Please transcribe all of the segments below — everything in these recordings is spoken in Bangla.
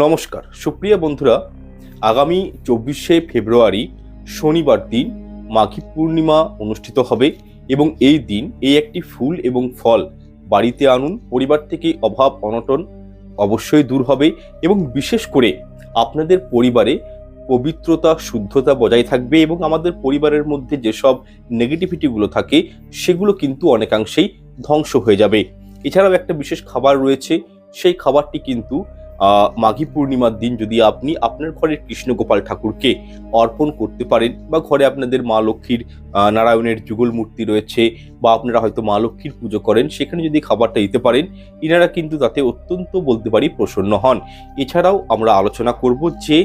নমস্কার। সুপ্রিয় বন্ধুরা, আগামী চব্বিশে ফেব্রুয়ারি শনিবার দিন মাঘী পূর্ণিমা অনুষ্ঠিত হবে এবং এই দিন এই একটি ফুল এবং ফল বাড়িতে আনুন, পরিবার থেকে অভাব, অনটন অবশ্যই দূর হবে এবং বিশেষ করে আপনাদের পরিবারে পবিত্রতা, শুদ্ধতা বজায় থাকবে এবং আমাদের পরিবারের মধ্যে যেসব নেগেটিভিটিগুলো থাকে, সেগুলো কিন্তু অনেকাংশেই ধ্বংস হয়ে যাবে। এছাড়াও একটা বিশেষ খাবার রয়েছে, সেই খাবারটি কিন্তু মাঘী পূর্ণিমার দিন যদি আপনি আপনার ঘরের কৃষ্ণগোপাল ঠাকুরকে অর্পণ করতে পারেন বা ঘরে আপনাদের মা লক্ষ্মীর নারায়ণের যুগল মূর্তি রয়েছে বা আপনারা হয়তো মা লক্ষ্মীর পুজো করেন, সেখানে যদি খাবারটা দিতে পারেন ইনারা কিন্তু তাতে অত্যন্ত বলতে পারি প্রসন্ন হন। এছাড়াও আমরা আলোচনা করব যে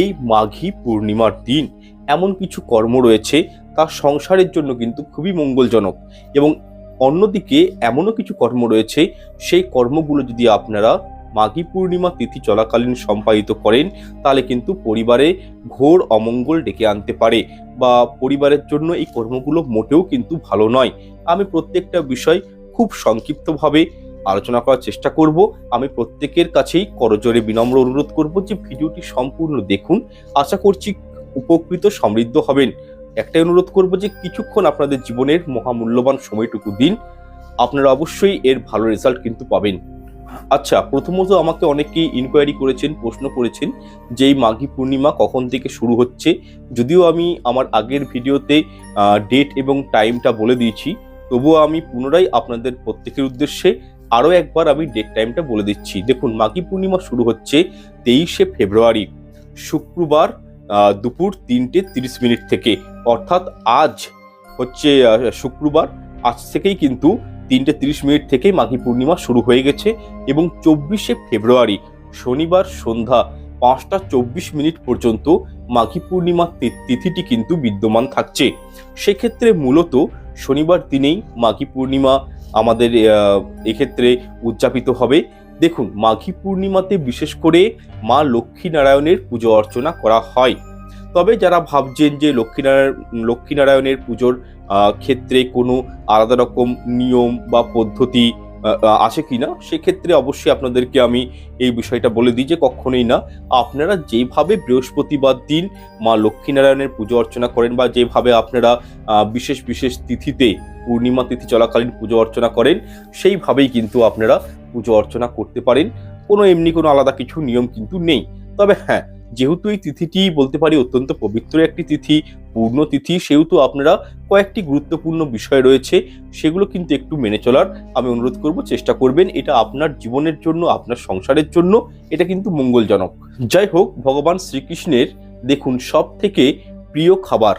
এই মাঘী পূর্ণিমার দিন এমন কিছু কর্ম রয়েছে তা সংসারের জন্য কিন্তু খুবই মঙ্গলজনক এবং অন্যদিকে এমনও কিছু কর্ম রয়েছে, সেই কর্মগুলো যদি আপনারা মাঘী পূর্ণিমা তিথি চলাকালীন সম্পাদিত করেন, তাহলে কিন্তু পরিবারে ঘোর অমঙ্গল ডেকে আনতে পারে বা পরিবারের জন্য এই কর্মগুলো মোটেও কিন্তু ভালো নয়। আমি প্রত্যেকটা বিষয় খুব সংক্ষিপ্তভাবে আলোচনা করার চেষ্টা করব। আমি প্রত্যেকের কাছেই করজোরে বিনম্র অনুরোধ করব যে ভিডিওটি সম্পূর্ণ দেখুন। আশা করছি উপকৃত সমৃদ্ধ হবেন। একটাই অনুরোধ করব যে কিছুক্ষণ আপনাদের জীবনের মহামূল্যবান সময়টুকু দিন। আপনারা অবশ্যই এর ভালো রেজাল্ট কিন্তু পাবেন। আচ্ছা প্রথমত আমাকে অনেকেই ইনকোয়ারি করেছেন, প্রশ্ন করেছেন যে এই মাঘী পূর্ণিমা কখন থেকে শুরু হচ্ছে। যদিও আমি আমার আগের ভিডিওতে ডেট এবং টাইমটা বলে দিয়েছি, তবুও আমি পুনরায় আপনাদের প্রত্যেকের উদ্দেশ্যে আরও একবার আমি ডেট টাইমটা বলে দিচ্ছি। দেখুন, মাঘী পূর্ণিমা শুরু হচ্ছে তেইশে ফেব্রুয়ারি, শুক্রবার দুপুর তিনটে তিরিশ মিনিট থেকে। অর্থাৎ আজ হচ্ছে শুক্রবার, আজ থেকেই কিন্তু তিনটে তিরিশ মিনিট থেকেই মাঘী পূর্ণিমা শুরু হয়ে গেছে এবং চব্বিশে ফেব্রুয়ারি শনিবার সন্ধ্যা পাঁচটা চব্বিশ মিনিট পর্যন্ত মাঘী পূর্ণিমা তি- তিথিটি কিন্তু বিদ্যমান থাকছে। সেক্ষেত্রে মূলত শনিবার দিনেই মাঘী পূর্ণিমা আমাদের এক্ষেত্রে উদযাপিত হবে। দেখুন, মাঘী পূর্ণিমাতে বিশেষ করে মা লক্ষ্মীনারায়ণের পুজো অর্চনা করা হয়। তবে যারা ভাবছেন যে লক্ষ্মীনারায়ণ, লক্ষ্মীনারায়ণের পুজোর ক্ষেত্রে কোনো আলাদা রকম নিয়ম বা পদ্ধতি আছে কিনা? সেক্ষেত্রে অবশ্যই আপনাদেরকে আমি এই বিষয়টা বলে দিই যে কখনোই না। আপনারা যেভাবে বৃহস্পতিবার দিন মা লক্ষ্মীনারায়ণের পুজো অর্চনা করেন বা যেভাবে আপনারা বিশেষ বিশেষ তিথিতে পূর্ণিমা তিথি চলাকালীন পুজো অর্চনা করেন, সেইভাবেই কিন্তু আপনারা পুজো অর্চনা করতে পারেন। কোনো এমনি কোনো আলাদা কিছু নিয়ম কিন্তু নেই। তবে হ্যাঁ যেহেতু এই তিথিটি বলতে পারি অত্যন্ত পবিত্র একটি তিথি পূর্ণ তিথি, সেহেতু আপনারা কয়েকটি গুরুত্বপূর্ণ বিষয় রয়েছে, সেগুলো কিন্তু একটু মেনে চলার আমি অনুরোধ করব, চেষ্টা করবেন। এটা আপনার জীবনের জন্য, আপনার সংসারের জন্য, এটা কিন্তু মঙ্গলজনক। যাই হোক, ভগবান শ্রীকৃষ্ণের দেখুন সব থেকে প্রিয় খাবার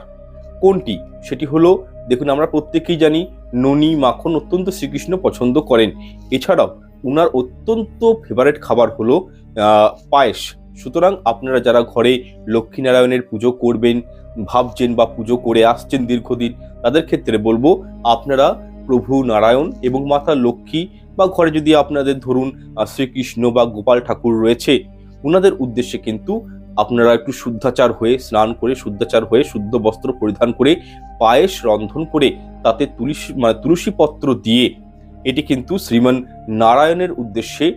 কোনটি? সেটি হলো, দেখুন আমরা প্রত্যেকেই জানি, ননি মাখন অত্যন্ত শ্রীকৃষ্ণ পছন্দ করেন। এছাড়াও, উনার অত্যন্ত ফেভারেট খাবার হলো পায়েস। সুতরাং আপনারা যারা ঘরে লক্ষ্মীনারায়ণের পুজো করবেন ভাবছেন বা পুজো করে আসছেন দীর্ঘদিন, তাদের ক্ষেত্রে বলব আপনারা প্রভু নারায়ণ এবং মাতা লক্ষ্মী বা ঘরে যদি আপনাদের ধরুন শ্রীকৃষ্ণ বা গোপাল ঠাকুর রয়েছে ওনাদের উদ্দেশ্যে কিন্তু আপনারা একটু শুদ্ধাচার হয়ে, স্নান করে, শুদ্ধাচার হয়ে, শুদ্ধ বস্ত্র পরিধান করে, পায়েস রন্ধন করে, তাতে তুলসী মানে তুলসী পত্র দিয়ে এটি কিন্তু শ্রীমান নারায়ণের উদ্দেশ্যে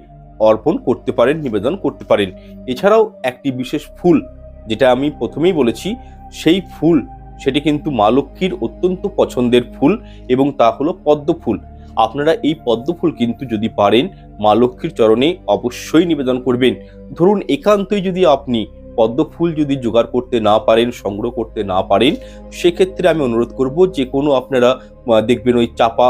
অর্পণ করতে পারেন, নিবেদন করতে পারেন। এছাড়াও একটি বিশেষ ফুল, যেটা আমি প্রথমেই বলেছি সেই ফুল, সেটি কিন্তু মা লক্ষ্মীর অত্যন্ত পছন্দের ফুল এবং তা হলো পদ্ম ফুল। আপনারা এই পদ্ম ফুল কিন্তু যদি পারেন, মা লক্ষ্মীর চরণে অবশ্যই নিবেদন করবেন। ধরুন, একান্তই যদি আপনি পদ্ম ফুল যদি জোগাড় করতে না পারেন, সংগ্রহ করতে না পারেন, সেক্ষেত্রে আমি অনুরোধ করব যে কোনো আপনারা দেখবেন ওই চাপা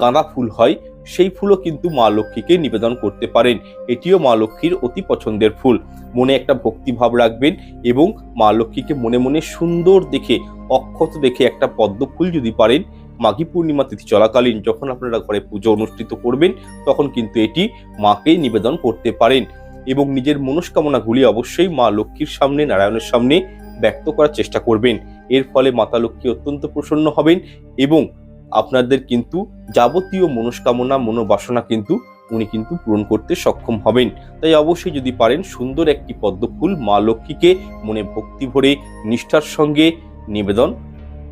গাঁদা ফুল হয় সেই ফুলও কিন্তু মা লক্ষ্মীকে নিবেদন করতে পারেন। এটিও মা লক্ষ্মীর অতি পছন্দের ফুল। মনে একটা ভক্তিভাব রাখবেন এবং মা লক্ষ্মীকে মনে মনে সুন্দর দেখে, অক্ষত দেখে একটা পদ্ম ফুল যদি পারেন, মাঘী পূর্ণিমা তিথি চলাকালীন যখন আপনারা ঘরে পুজো অনুষ্ঠিত করবেন, তখন কিন্তু এটি মাকে নিবেদন করতে পারেন এবং নিজের মনস্কামনাগুলি অবশ্যই মা লক্ষ্মীর সামনে, নারায়ণের সামনে ব্যক্ত করার চেষ্টা করবেন। এর ফলে মাতা লক্ষ্মী অত্যন্ত প্রসন্ন হবেন এবং আপনাদের কিন্তু যাবতীয় মনস্কামনা, মনোবাসনা কিন্তু উনি কিন্তু পূরণ করতে সক্ষম হবেন। তাই অবশ্যই যদি পারেন সুন্দর একটি পদ্মফুল মা লক্ষ্মীকে মনে ভক্তি ভরে নিষ্ঠার সঙ্গে নিবেদন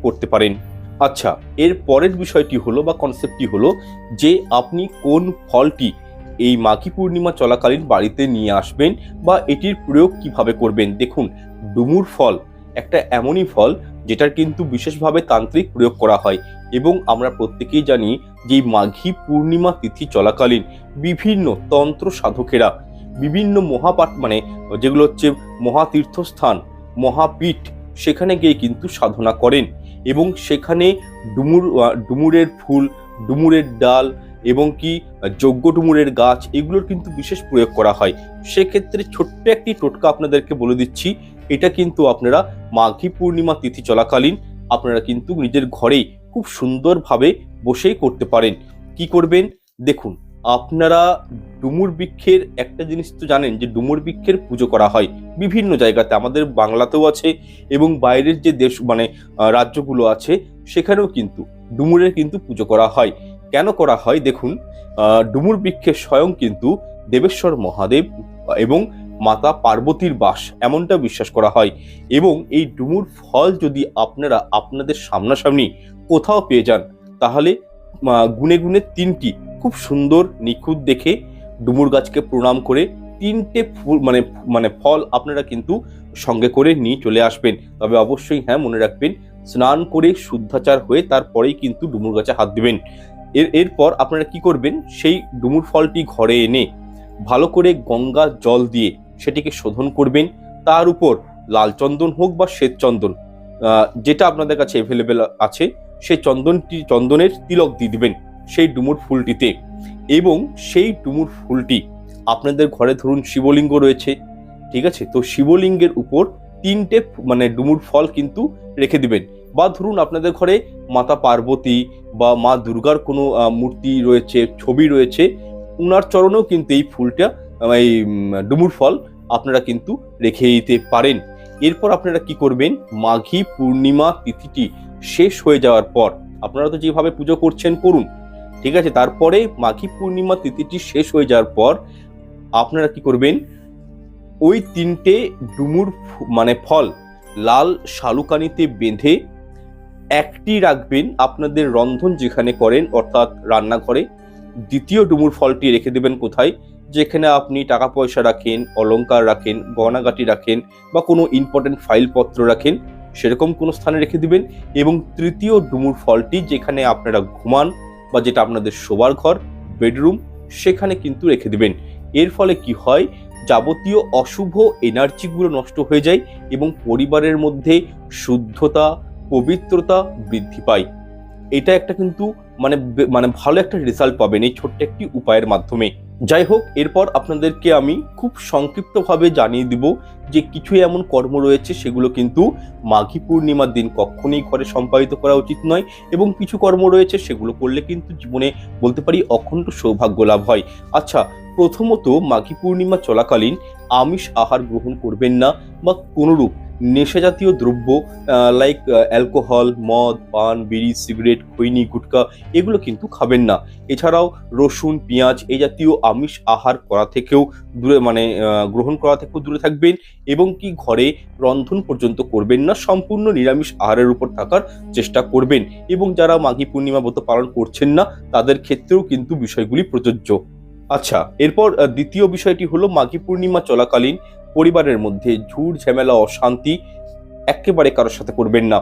করতে পারেন। আচ্ছা এর পরের বিষয়টি হলো বা কনসেপ্টটি হলো যে আপনি কোন ফলটি এই মাঘী পূর্ণিমা চলাকালীন বাড়িতে নিয়ে আসবেন বা এটির প্রয়োগ কীভাবে করবেন। দেখুন, ডুমুর ফল, একটা এমনই ফল যেটার কিন্তু বিশেষভাবে তান্ত্রিক প্রয়োগ করা হয়। এবং আমরা প্রত্যেকেই জানি যে মাঘী পূর্ণিমা তিথি চলাকালীন বিভিন্ন তন্ত্র সাধকেরা, বিভিন্ন মহাপাঠ মানে যেগুলো হচ্ছে মহাতীর্থস্থান, মহাপীঠ, সেখানে গিয়ে কিন্তু সাধনা করেন। এবং সেখানে ডুমুর ডুমুরের ফুল, ডুমুরের ডাল এবং কি যজ্ঞ ডুমুরের গাছ, এগুলোর কিন্তু বিশেষ প্রয়োগ করা হয়। সেক্ষেত্রে ছোট্ট একটি টোটকা আপনাদেরকে বলে দিচ্ছি। এটা কিন্তু আপনারা মাঘী পূর্ণিমা তিথি চলাকালীন আপনারা কিন্তু নিজের ঘরেই খুব সুন্দরভাবে বসেই করতে পারেন। কি করবেন? দেখুন, আপনারা ডুমুর বৃক্ষের একটা জিনিস তো জানেন যে ডুমুর বৃক্ষের পুজো করা হয় বিভিন্ন জায়গাতে। আমাদের বাংলাতেও আছে এবং বাইরের যে দেশ মানে রাজ্যগুলো আছে সেখানেও কিন্তু ডুমুরের কিন্তু পুজো করা হয়। কেন করা হয়? দেখুন ডুমুর বৃক্ষের স্বয়ং কিন্তু দেবেশ্বর মহাদেব এবং মাতা পার্বতীর বাস, এমনটা বিশ্বাস করা হয়। এবং এই ডুমুর ফল যদি আপনারা আপনাদের সামনাসামনি কোথাও পেয়ে যান, তাহলে গুনে গুনে তিনটি খুব সুন্দর নিখুঁত দেখে ডুমুর গাছকে প্রণাম করে তিনটে ফুল মানে মানে ফল আপনারা কিন্তু সঙ্গে করে নিয়ে চলে আসবেন। তবে অবশ্যই হ্যাঁ মনে রাখবেন, স্নান করে শুদ্ধাচার হয়ে তারপরেই কিন্তু ডুমুর গাছে হাত দেবেন। এর, এরপর আপনারা কি করবেন? সেই ডুমুর ফলটি ঘরে এনে ভালো করে গঙ্গা জল দিয়ে সেটিকে শোধন করবেন। তার উপর লাল চন্দন হোক বা শ্বেত চন্দন যেটা আপনাদের কাছে অ্যাভেলেবেল আছে, সেই চন্দনটি, চন্দনের তিলক দিয়ে দিবেন সেই ডুমুর ফুলটিতে। এবং সেই ডুমুর ফুলটি আপনাদের ঘরে ধরুন শিবলিঙ্গ রয়েছে, ঠিক আছে? তো শিবলিঙ্গের উপর তিনটে মানে ডুমুর ফল কিন্তু রেখে দিবেন। বা ধরুন আপনাদের ঘরে মাতা পার্বতী বা মা দুর্গার কোনো মূর্তি রয়েছে, ছবি রয়েছে, উনার চরণেও কিন্তু এই ফুলটা এই ডুমুর ফল আপনারা কিন্তু রেখে দিতে পারেন। এরপর আপনারা কি করবেন? মাঘী পূর্ণিমা তিথিটি শেষ হয়ে যাওয়ার পর আপনারা তো যেভাবে পুজো করছেন করুন, ঠিক আছে? তারপরে মাঘী পূর্ণিমা তিথিটি শেষ হয়ে যাওয়ার পর আপনারা কি করবেন? ওই তিনটে ডুমুর মানে ফল লাল শালুকানিতে বেঁধে একটি রাখবেন আপনাদের রন্ধন যেখানে করেন, অর্থাৎ রান্নাঘরে। দ্বিতীয় ডুমুর ফলটি রেখে দেবেন কোথায়? যেখানে আপনি টাকা পয়সা রাখেন, অলংকার রাখেন, গয়নাগাটি রাখেন বা কোনো ইম্পর্টেন্ট ফাইলপত্র রাখেন, সেরকম কোনো স্থানে রেখে দিবেন এবং তৃতীয় ডুমুর ফলটি যেখানে আপনারা ঘুমান বা যেটা আপনাদের শোবার ঘর, বেডরুম, সেখানে কিন্তু রেখে দিবেন। এর ফলে কি হয়? যাবতীয় অশুভ এনার্জিগুলো নষ্ট হয়ে যায় এবং পরিবারের মধ্যে শুদ্ধতা, পবিত্রতা বৃদ্ধি পায়। এটা একটা কিন্তু মানে মানে ভালো একটা রেজাল্ট পাবেন এই ছোট্ট একটি উপায়ের মাধ্যমে। যাই হোক এরপর আপনাদেরকে আমি খুব সংক্ষিপ্তভাবে জানিয়ে দিব যে কিছু এমন কর্ম রয়েছে সেগুলো কিন্তু মাঘী পূর্ণিমার দিন কখনোই ঘরে সম্পাদিত করা উচিত নয় এবং কিছু কর্ম রয়েছে সেগুলো করলে কিন্তু জীবনে বলতে পারি অখণ্ড সৌভাগ্য লাভ হয়। আচ্ছা প্রথমত মাঘী পূর্ণিমা চলাকালীন আমিষ আহার গ্রহণ করবেন না বা কোনোরূপ নেশা জাতীয় দ্রব্য লাইক অ্যালকোহল মদ, পান, বিড়ি সিগারেট খৈনি, গুটকা, এগুলো কিন্তু খাবেন না। এছাড়াও রসুন, পেঁয়াজ এই জাতীয় আমিষ আহার করা থেকেও দূরে মানে গ্রহণ করা থেকেও দূরে থাকবেন এবং কি ঘরে রন্ধন পর্যন্ত করবেন না, সম্পূর্ণ নিরামিষ আহারের উপর থাকার চেষ্টা করবেন। এবং যারা মাঘী পূর্ণিমা ব্রত পালন করছেন না, তাদের ক্ষেত্রেও কিন্তু বিষয়গুলি প্রযোজ্য। আচ্ছা এরপর দ্বিতীয় বিষয়টি হলো মাঘী পূর্ণিমা চলাকালীন পরিবারের মধ্যে ঝুট ঝামেলা, অশান্তি একেবারে কারোর সাথে করবেন না।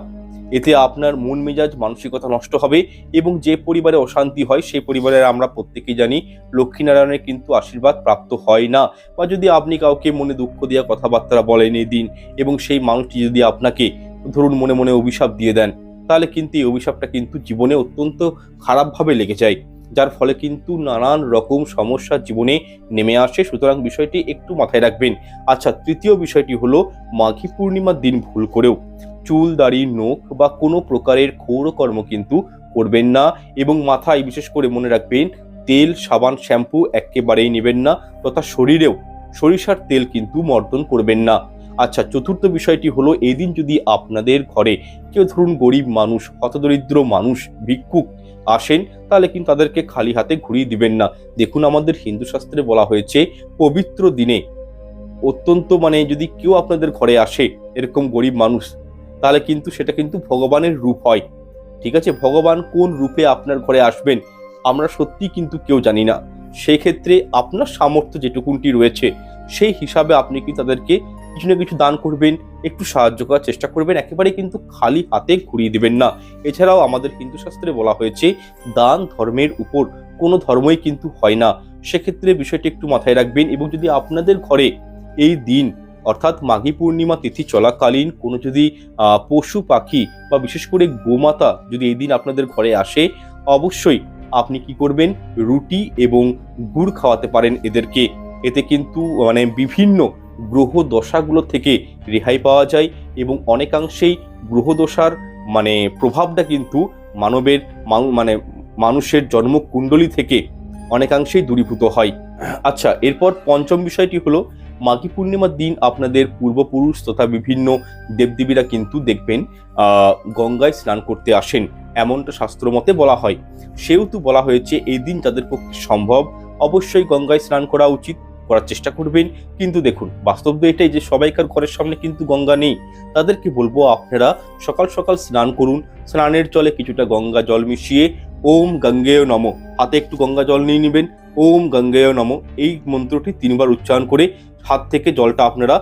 এতে আপনার মন মেজাজ, মানসিকতা নষ্ট হবে এবং যে পরিবারে অশান্তি হয়, সেই পরিবারের আমরা প্রত্যেকেই জানি লক্ষ্মীনারায়ণের কিন্তু আশীর্বাদ প্রাপ্ত হয় না। বা যদি আপনি কাউকে মনে দুঃখ দেওয়া কথাবার্তা বলেন এই দিন এবং সেই মানুষটি যদি আপনাকে ধরুন মনে মনে অভিশাপ দিয়ে দেন, তাহলে কিন্তু এই অভিশাপটা কিন্তু জীবনে অত্যন্ত খারাপভাবে লেগে যায়। যার ফলে কিন্তু নানান রকম সমস্যা জীবনে নেমে আসে। সুতরাং বিষয়টি একটু মাথায় রাখবেন। আচ্ছা তৃতীয় বিষয়টি হলো মাঘী পূর্ণিমার দিন ভুল করেও চুল, দাড়ি, নখ বা কোনো প্রকারের ক্ষৌরকর্ম কিন্তু করবেন না এবং মাথায় বিশেষ করে মনে রাখবেন, তেল, সাবান, শ্যাম্পু একেবারেই নেবেন না তথা শরীরেও সরিষার তেল কিন্তু মর্দন করবেন না। আচ্ছা চতুর্থ বিষয়টি হলো এদিন যদি আপনাদের ঘরে কেউ ধরুন গরিব মানুষ, হতদরিদ্র মানুষ, ভিক্ষুক আসেন, তাহলে কিন্তু তাদেরকে খালি হাতে ঘুরিয়ে দিবেন না। দেখুন, আমাদের হিন্দু শাস্ত্রে বলা হয়েছে, পবিত্র দিনে অত্যন্ত মানে যদি কেউ আপনাদের ঘরে আসে, এরকম গরিব মানুষ, তাহলে কিন্তু সেটা কিন্তু ভগবানের রূপ হয়। ঠিক আছে? ভগবান কোন রূপে আপনার ঘরে আসবেন, আমরা সত্যি কিন্তু কেউ জানি না। সেই ক্ষেত্রে আপনার সামর্থ্য যেটুকুনটি রয়েছে, সেই হিসাবে আপনি কি তাদেরকে কিছু না কিছু দান করবেন, একটু সাহায্য করার চেষ্টা করবেন, একেবারে কিন্তু খালি হাতে ঘুরিয়ে দেবেন না। এছাড়াও আমাদের হিন্দু শাস্ত্রে বলা হয়েছে, দান ধর্মের উপর কোনো ধর্মই কিন্তু হয় না। সেক্ষেত্রে বিষয়টি একটু মাথায় রাখবেন এবং যদি আপনাদের ঘরে এই দিন, অর্থাৎ মাঘী পূর্ণিমা তিথি চলাকালীন কোনো যদি পশু পাখি বা বিশেষ করে গোমাতা যদি এই দিন আপনাদের ঘরে আসে, অবশ্যই আপনি কি করবেন? রুটি এবং গুড় খাওয়াতে পারেন এদেরকে। এতে কিন্তু মানে বিভিন্ন গ্রহ দশাগুলো থেকে রেহাই পাওয়া যায় এবং অনেকাংশেই গ্রহ দশার মানে প্রভাবটা কিন্তু মানবের মানে মানুষের জন্মকুণ্ডলী থেকে অনেকাংশেই দূরীভূত হয়। আচ্ছা এরপর পঞ্চম বিষয়টি হলো, মাঘী পূর্ণিমার দিন আপনাদের পূর্বপুরুষ তথা বিভিন্ন দেবদেবীরা কিন্তু দেখবেন গঙ্গায় স্নান করতে আসেন, এমনটা শাস্ত্রমতে বলা হয়। সেহেতু বলা হয়েছে, এই দিন যাদের পক্ষে সম্ভব। অবশ্যই গঙ্গায় স্নান করা উচিত। করার চেষ্টা করবেন। কিন্তু দেখুন, বাস্তব তো এটাই যে সবাইকার ঘরের সামনে কিন্তু গঙ্গা নেই। তাদেরকে বলব আপনারা সকাল সকাল স্নান করুন। স্নানের জলে কিছুটা গঙ্গা জল মিশিয়ে ওম গঙ্গেয় নম। হাতে একটু গঙ্গা জল নিয়ে নেবেন। ওম গঙ্গেয় নম। এই মন্ত্রটি তিনবার উচ্চারণ করে হাত থেকে জলটা আপনারা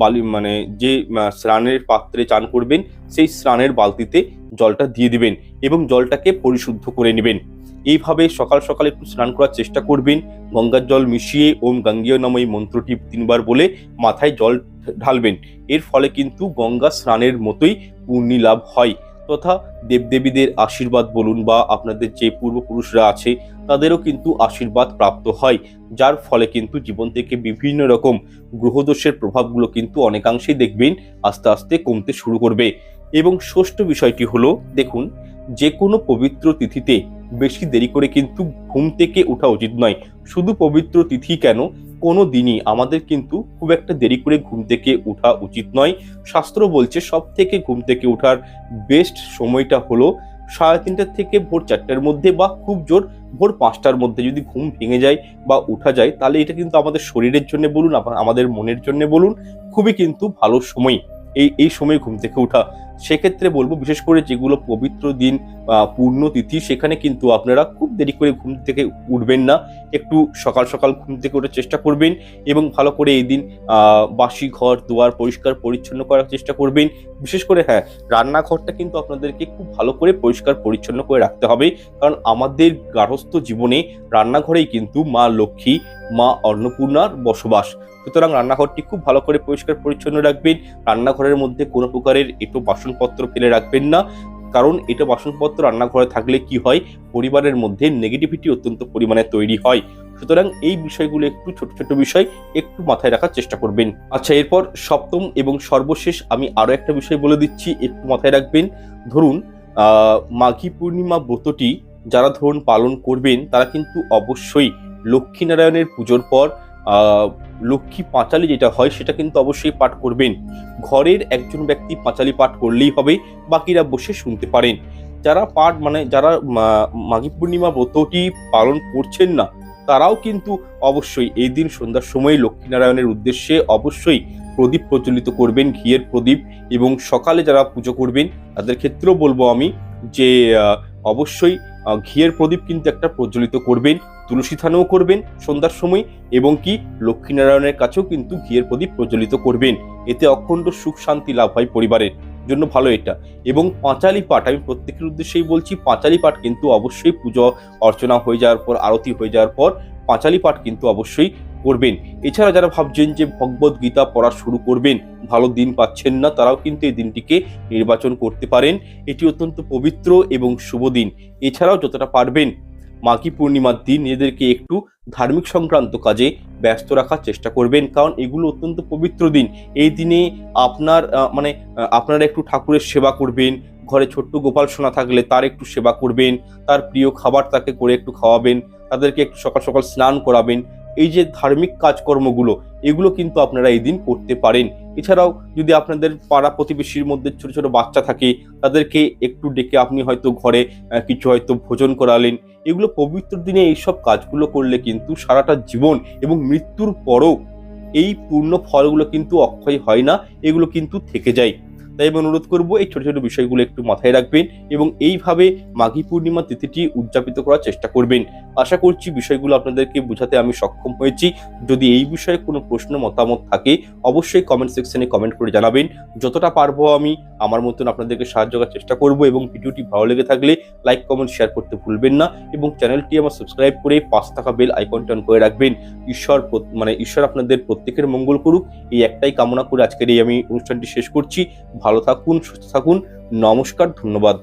বালি মানে যে স্নানের পাত্রে চান করবেন, সেই স্নানের বালতিতে জলটা দিয়ে দিবেন এবং জলটাকে পরিশুদ্ধ করে নেবেন। এইভাবে সকাল সকাল একটু স্নান করার চেষ্টা করবেন। গঙ্গার জল মিশিয়ে ওম গঙ্গীয় নাম এই মন্ত্রটি তিনবার বলে মাথায় জল ঢালবেন। এর ফলে কিন্তু গঙ্গা স্নানের মতোই পুণ্যি লাভ হয়। তথা দেবদেবীদের আশীর্বাদ বলুন বা আপনাদের যে পূর্বপুরুষরা আছে, তাদেরও কিন্তু আশীর্বাদ প্রাপ্ত হয়। যার ফলে কিন্তু জীবন থেকে বিভিন্ন রকম গ্রহদোষের প্রভাবগুলো কিন্তু অনেকাংশেই দেখবেন, আস্তে আস্তে কমতে শুরু করবে। এবং ষষ্ঠ বিষয়টি হলো, দেখুন যে কোনো পবিত্র তিথিতে বেশি দেরি করে কিন্তু ঘুম থেকে ওঠা উচিত নয়। শুধু পবিত্র তিথি কেন? কোনো দিনই আমাদের কিন্তু খুব একটা দেরি করে ঘুম থেকে ওঠা উচিত নয়। শাস্ত্র বলছে সব থেকে ঘুম থেকে ওঠার বেস্ট সময়টা হলো সাড়ে তিনটার থেকে ভোর চারটার মধ্যে বা খুব জোর ভোর পাঁচটার মধ্যে যদি ঘুম ভেঙে যায় বা উঠা যায়, তাহলে এটা কিন্তু আমাদের শরীরের জন্য বলুন আমাদের মনের জন্য বলুন, খুবই কিন্তু ভালো সময় এই এই সময় ঘুম থেকে ওঠা। সেক্ষেত্রে বলব বিশেষ করে যেগুলো পবিত্র দিন আহ, পূর্ণতিথি সেখানে কিন্তু আপনারা খুব দেরি করে ঘুম থেকে উঠবেন না। একটু সকাল সকাল ঘুম থেকে ওঠার চেষ্টা করবেন এবং ভালো করে এই দিন বাসি ঘর দুয়ার পরিষ্কার পরিচ্ছন্ন করার চেষ্টা করবেন। বিশেষ করে হ্যাঁ রান্নাঘরটা কিন্তু আপনাদেরকে খুব ভালো করে পরিষ্কার পরিচ্ছন্ন করে রাখতে হবে। কারণ আমাদের গার্হস্থ জীবনে রান্নাঘরেই কিন্তু মা লক্ষ্মী মা অন্নপূর্ণার বসবাস। সুতরাং রান্নাঘরটি খুব ভালো করে পরিষ্কার পরিচ্ছন্ন রাখবেন। রান্নাঘরের মধ্যে কোনো প্রকারের এটো বাসনপত্র ফেলে রাখবেন না। কারণ এটা বাসনপত্র রান্নাঘরে থাকলে কি হয়? পরিবারের মধ্যে নেগেটিভিটি অত্যন্ত পরিমাণে তৈরি হয়। সুতরাং এই বিষয়গুলো একটু ছোট ছোট বিষয় একটু মাথায় রাখার চেষ্টা করবেন। আচ্ছা এরপর সপ্তম এবং সর্বশেষ আমি আরও একটা বিষয় বলে দিচ্ছি, একটু মাথায় রাখবেন। ধরুন মাঘী পূর্ণিমা ব্রতটি যারা ধরুন পালন করবেন, তারা কিন্তু অবশ্যই লক্ষ্মীনারায়ণের পুজোর পর লক্ষ্মী পাঁচালি যেটা হয় সেটা কিন্তু অবশ্যই পাঠ করবেন। ঘরের একজন ব্যক্তি পাঁচালি পাঠ করলেই হবে, বাকিরা বসে শুনতে পারেন। যারা পাঠ মানে যারা মাঘী পূর্ণিমা ব্রতটি পালন করছেন না, তারাও কিন্তু অবশ্যই এই দিন সন্ধ্যার সময় লক্ষ্মীনারায়ণের উদ্দেশ্যে অবশ্যই প্রদীপ প্রজ্বলিত করবেন, ঘিয়ের প্রদীপ এবং সকালে যারা পুজো করবেন, তাদের ক্ষেত্রেও বলব আমি যে অবশ্যই ঘিয়ের প্রদীপ কিন্তু একটা প্রজ্বলিত করবেন, তুলসী থানেও করবেন সন্ধ্যার সময় এবং কি লক্ষ্মীনারায়ণের কাছেও কিন্তু ঘিয়ের প্রদীপ প্রজ্বলিত করবেন। এতে অখণ্ড সুখ শান্তি লাভ হয় পরিবারের জন্য ভালো এটা। এবং পাঁচালি পাঠ, আমি প্রত্যেকের উদ্দেশ্যেই বলছি, পাঁচালি পাঠ কিন্তু অবশ্যই পুজো অর্চনা হয়ে যাওয়ার পর, আরতি হয়ে যাওয়ার পর, পাঁচালি পাঠ কিন্তু অবশ্যই করবেন। এছাড়া যারা ভাবছেন যে ভগবত গীতা পড়া শুরু করবেন, ভালো দিন পাচ্ছেন না, তারাও কিন্তু এই দিনটিকে নির্বাচন করতে পারেন। এটি অত্যন্ত পবিত্র এবং শুভ দিন। এছাড়াও যতটা পারবেন, মাঘী পূর্ণিমার দিন নিজেদেরকে একটু ধার্মিক সংক্রান্ত কাজে ব্যস্ত রাখার চেষ্টা করবেন, কারণ এগুলো অত্যন্ত পবিত্র দিন। এই দিনে আপনার মানে আপনারা একটু ঠাকুরের সেবা করবেন, ঘরে ছোট্ট গোপাল সোনা থাকলে তার একটু সেবা করবেন, তার প্রিয় খাবার তাকে করে একটু খাওয়াবেন, তাদেরকে একটু সকাল সকাল স্নান করাবেন এই যে ধার্মিক কাজকর্মগুলো, এগুলো কিন্তু আপনারা এই দিন করতে পারেন। এছাড়াও যদি আপনাদের পাড়া প্রতিবেশীর মধ্যে ছোট ছোট বাচ্চা থাকে, তাদেরকে একটু ডেকে আপনি হয়তো ঘরে কিছু হয়তো ভোজন করালেন। এগুলো পবিত্র দিনে এইসব কাজগুলো করলে কিন্তু সারাটা জীবন এবং মৃত্যুর পরও এই পূর্ণ ফলগুলো কিন্তু অক্ষয় হয় না, এগুলো কিন্তু থেকে যায়। তাই আমি অনুরোধ করব এই ছোট ছোট বিষয়গুলো একটু মাথায় রাখবেন এবং এইভাবে মাঘী পূর্ণিমা তিথিটি উদযাপিত করার চেষ্টা করবেন। আশা করছি বিষয়গুলো আপনাদেরকে বোঝাতে আমি সক্ষম হয়েছি। যদি এই বিষয়ে কোনো প্রশ্ন, মতামত থাকে, অবশ্যই কমেন্ট সেকশনে কমেন্ট করে জানাবেন। যতটা পারব আমি আমার মতন আপনাদেরকে সাহায্য করার চেষ্টা করব এবং ভিডিওটি ভালো লেগে থাকলে লাইক কমেন্ট শেয়ার করতে ভুলবেন না এবং চ্যানেলটি আমার সাবস্ক্রাইব করে পাঁচ টাকা বেল আইকনটি অন করে রাখবেন। ঈশ্বর মানে ঈশ্বর আপনাদের প্রত্যেকের মঙ্গল করুক। এই একটাই কামনা করে আজকের এই আমি অনুষ্ঠানটি শেষ করছি। ভালো থাকুন সুস্থ থাকুন। নমস্কার ধন্যবাদ।